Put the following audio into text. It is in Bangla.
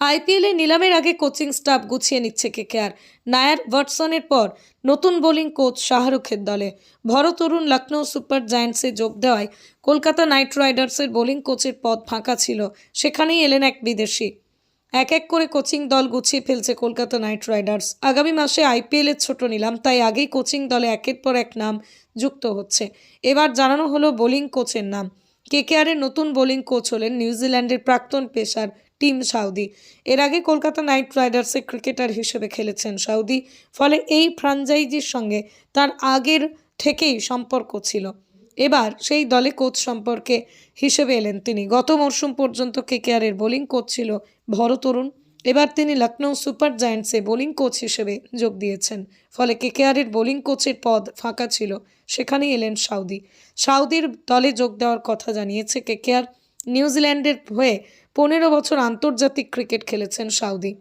আইপিএলে নিলামের আগে কোচিং স্টাফ গুছিয়ে নিচ্ছে কেকেআর। নায়ার ওয়াটসনের পর নতুন বোলিং কোচ শাহরুখের দলে। ভরতরুণ লখনৌ সুপার জায়ান্টসে যোগ দেওয়ায় কলকাতা নাইট রাইডার্সের বোলিং কোচের পদ ফাঁকা ছিল। সেখানেই এলেন এক বিদেশি। এক এক করে কোচিং দল গুছিয়ে ফেলছে কলকাতা নাইট রাইডার্স। আগামী মাসে আইপিএলের ছোট নিলাম, তাই আগেই কোচিং দলে একের পর এক নাম যুক্ত হচ্ছে। এবার জানানো হলো বোলিং কোচের নাম। কেকেআরের নতুন বোলিং কোচ হলেন নিউজিল্যান্ডের প্রাক্তন পেসার টিম সাউদি। এর আগে কলকাতা নাইট রাইডার্সের ক্রিকেটার হিসেবে খেলেছেন সাউদি, ফলে এই ফ্রাঞ্চাইজির সঙ্গে তার আগের থেকেই সম্পর্ক ছিল। এবার সেই দলে কোচ সম্পর্কে হিসেবে এলেন তিনি। গত মরশুম পর্যন্ত কেকেআরের বোলিং কোচ ছিল ভরতরুণ এবার তিনি লখনৌ সুপার জায়ান্টসে বোলিং কোচ হিসেবে যোগ দিয়েছেন, ফলে কেকেআরের বোলিং কোচের পদ ফাঁকা ছিল। সেখানেই এলেন সাউদি। সাউদির দলে যোগ দেওয়ার কথা জানিয়েছে কেকেআর নিউজিল্যান্ডের হয়ে পনেরো বছর আন্তর্জাতিক ক্রিকেট খেলেছেন সাউদি।